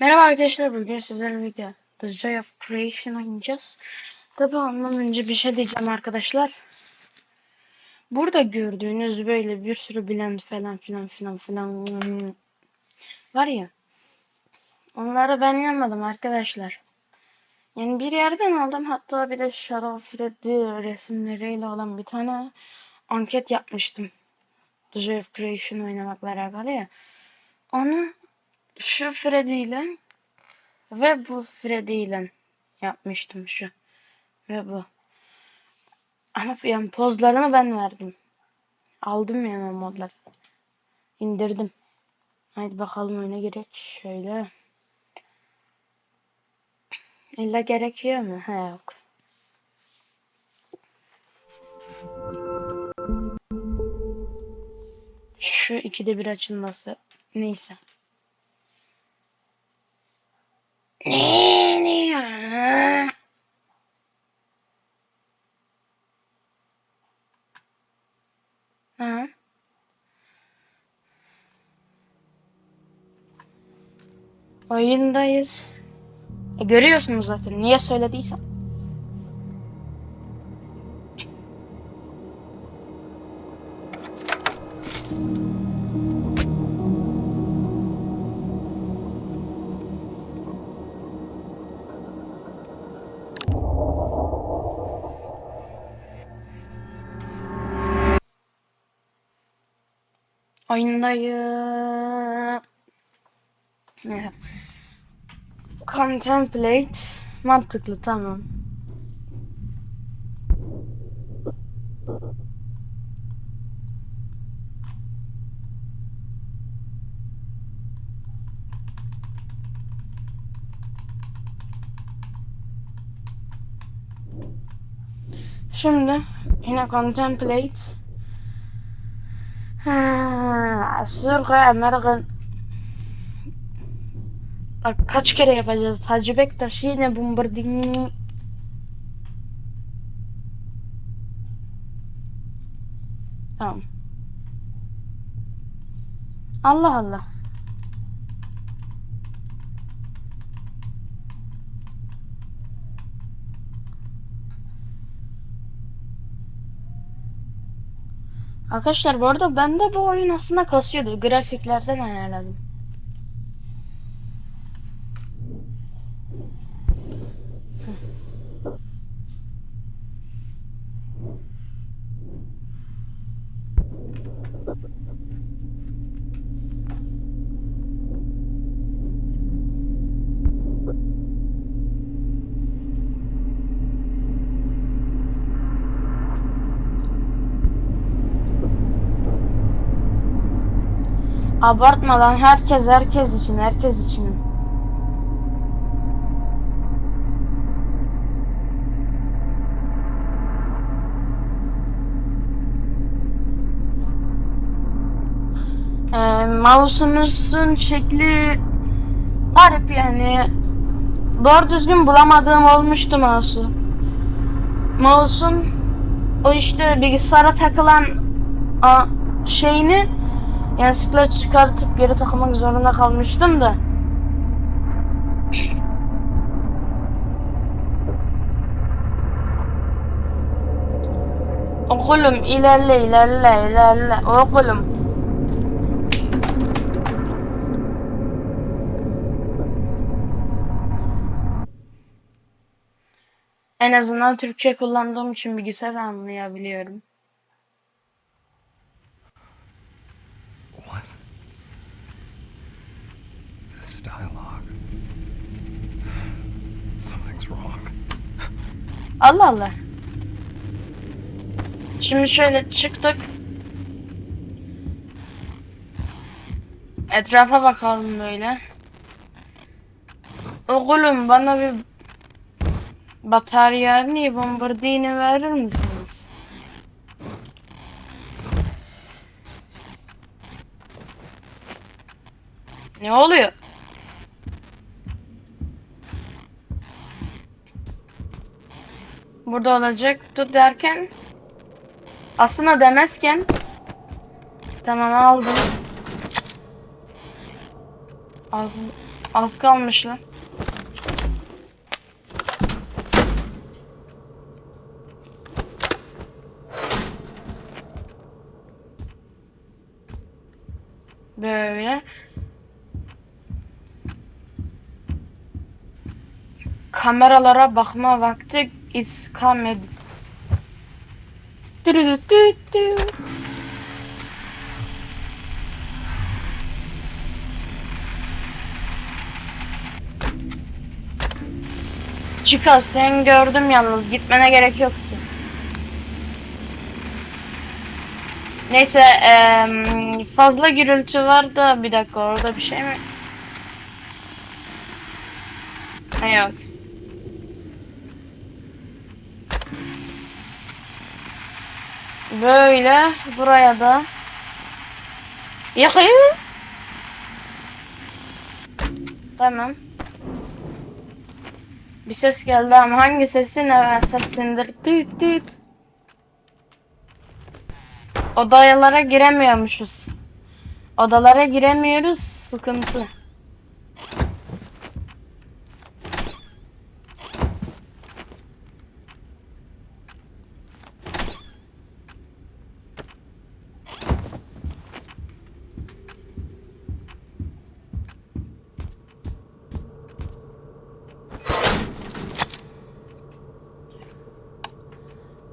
Merhaba arkadaşlar bugün sizlerle birlikte The Joy of Creation oynayacağız. Tabi ondan önce bir şey diyeceğim arkadaşlar. Burada gördüğünüz böyle bir sürü bilen falan filan filan filan var ya. Onları ben yapmadım arkadaşlar. Yani bir yerden aldım hatta bir de Shadow Freddy resimleriyle olan bir tane anket yapmıştım. The Joy of Creation oynamakla alakalı ya. Onu şu Freddy ve bu Freddy yapmıştım şu. Ve bu. Ama yani pozlarını ben verdim. Aldım yani o modları. İndirdim. Haydi bakalım oyuna gerek. Şöyle. İlla gerekiyor mu? He yok. Şu ikide bir açılması. Neyse. Ne? Ha? Oyundayız. E, görüyorsunuz zaten. Niye söylediysem. Oyundayım. Contemplate. Mantıklı tamam. Şimdi yine contemplate. Ha, Sırgı Amerikan Bak kaç kere yapacağız? Hacı Bektaş yine bombardini. Tamam. Allah Allah. Arkadaşlar bu arada ben de bu oyun aslında kasıyordu. Grafiklerden ayarladım. Abartma lan herkes herkes için herkes için. Ee, mouse'umuzun şekli garip yani. Doğru düzgün bulamadığım olmuştu mouse'u. Mouse'un o işte bilgisayara takılan a, şeyini yanlışlıkla çıkartıp geri takmak zorunda kalmıştım da. Okulum ilerle ilerle ilerle okulum. En azından Türkçe kullandığım için bilgisayar anlayabiliyorum. This dialogue. Something's wrong. Allah Allah. Şimdi şöyle çıktık. Etrafa bakalım böyle. Oğlum bana bir bataryani bombardini verir misiniz? Ne oluyor? Burada olacaktı derken aslında demezken tamam aldım. Az Az kalmış lan. Böyle. Kameralara bakma vakti is coming. Tütürütütü. Chica sen gördüm yalnız gitmene gerek yoktu. Neyse fazla gürültü var da bir dakika orada bir şey mi? Ha, yok. Böyle buraya da Yakayım. Tamam. Bir ses geldi ama hangi sesi ne sesindir? Düt düt. Odalara giremiyormuşuz. Odalara giremiyoruz. Sıkıntı.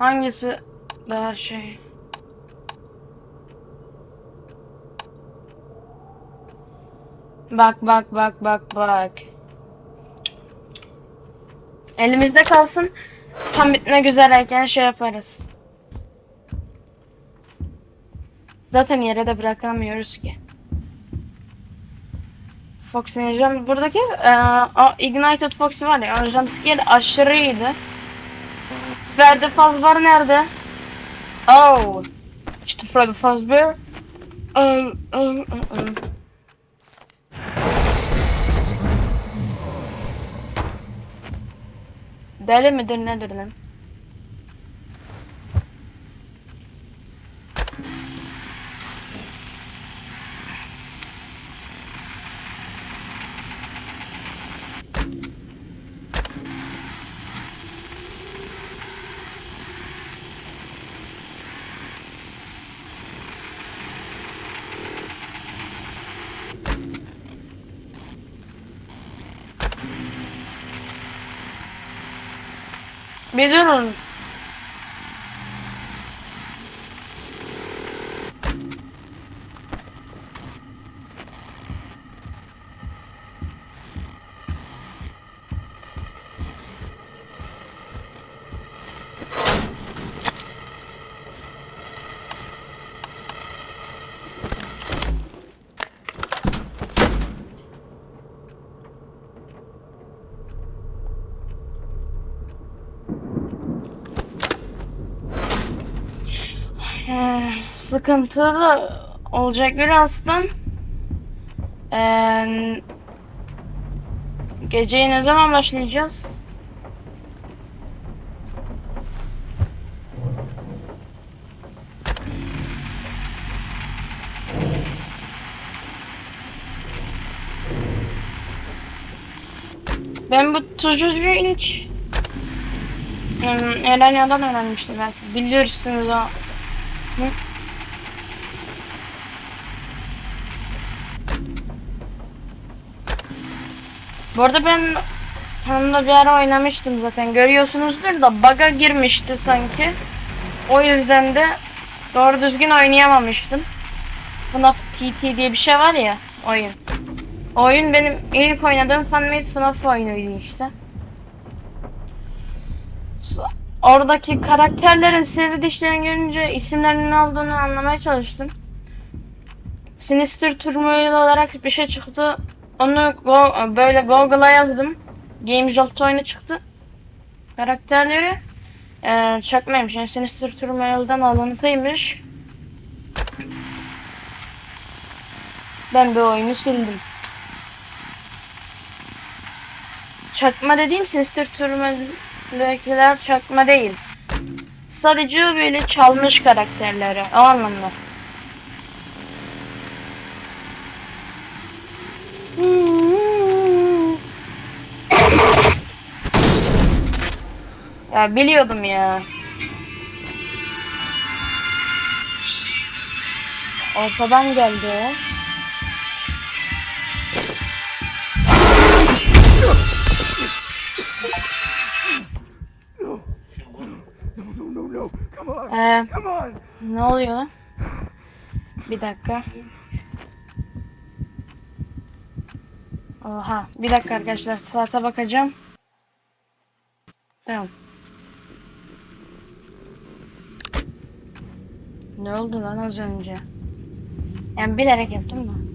Hangisi daha şey? Bak bak bak bak bak. Elimizde kalsın. Tam bitmek üzereyken şey yaparız. Zaten yere de bırakamıyoruz ki. Fox Ninja buradaki e, o Ignited Fox var ya o jumpscare aşırı iyiydi. Ferdi Fazbear nerede? Oh. İşte Freddy Fazbear. Um, um, um, um. Deli midir nedir lan? Bir durun. Ee, sıkıntılı olacak birazdan. Ee, geceye ne zaman başlayacağız? Ben bu tuzcuyu ilk hmm, Elanya'dan öğrenmiştim belki. Biliyorsunuz o. Hı? Bu arada ben onunla bir ara oynamıştım zaten. Görüyorsunuzdur da bug'a girmişti sanki. O yüzden de doğru düzgün oynayamamıştım. FNAF TT diye bir şey var ya oyun. O oyun benim ilk oynadığım fanmade FNAF oyunuydu işte. Oradaki karakterlerin sivri dişlerini görünce isimlerinin ne olduğunu anlamaya çalıştım. Sinister Turmoil olarak bir şey çıktı. Onu go böyle Google'a yazdım. Gamejolt oyunu çıktı. Karakterleri ee, çakmaymış. Yani Sinister Turmoil'dan alıntıymış. Ben de oyunu sildim. Çakma dediğim Sinister Üstündekiler çakma değil. Sadece böyle çalmış karakterleri. O anlamda. Ya biliyordum ya. Ortadan geldi. Ee, ne oluyor lan? Bir dakika. Oha. Bir dakika arkadaşlar. Saate bakacağım. Tamam. Ne oldu lan az önce? Yani bilerek yaptım da.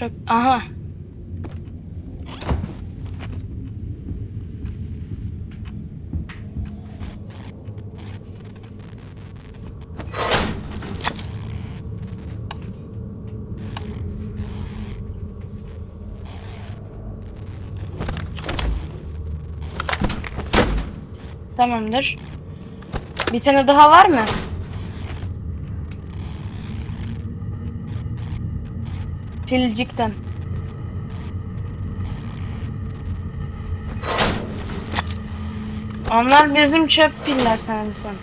Çok... Aha. Tamamdır. Bir tane daha var mı? Pilcikten. Onlar bizim çöp piller sanırsam.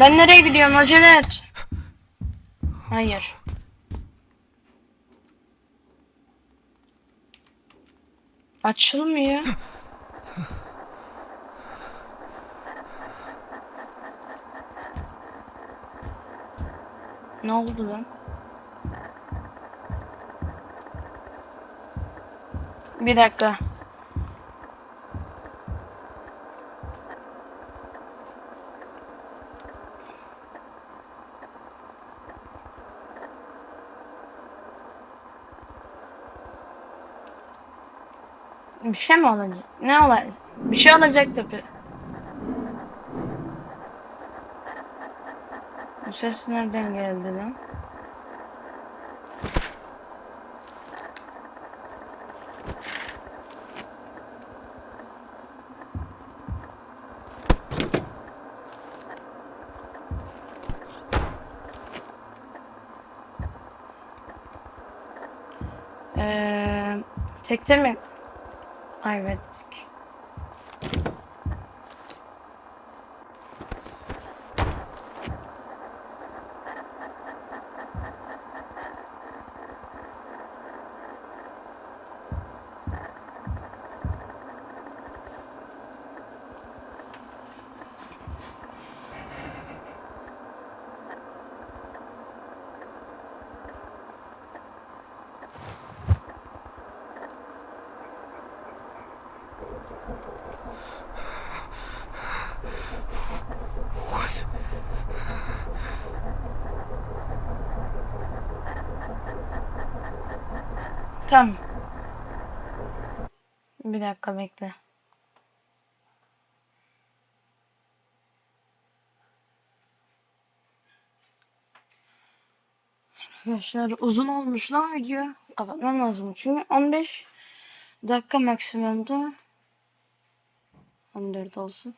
Ben nereye gidiyorum et. Hayır. Açılmıyor. Ne oldu lan? Bir dakika. Bir şey mi olacak? Ne olacak? Bir şey olacak tabii. Bu ses nereden geldi lan? Ee, tekte mi kaybettik? Tamam. Bir dakika bekle. Arkadaşlar uzun olmuş lan video. Kapatmam lazım çünkü 15 dakika maksimumda 14 olsun.